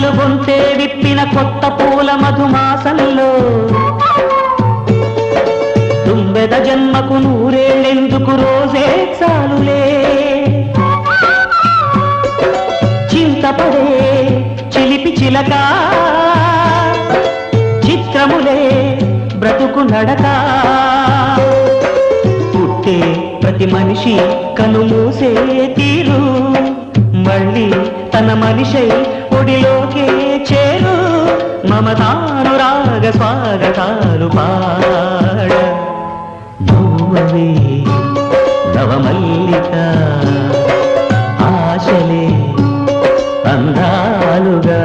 కలుగుంటే విప్పిన కొత్త పూల మధుమాసంలో తుంబెద జన్మకు నూరేళ్ళెందుకు రోజే చాలులే. చింతపడే చిలిపి చిలక చిత్రములే బ్రతుకు నడక. పుట్టే ప్రతి మనిషి కనుమూసే తీరు. మనిషై ఒడిలోకే చేరు. మమతానురాగ స్వాగతాలు పాడ. నువ్వే నవమల్లిక. ఆశలే అందాలుగా.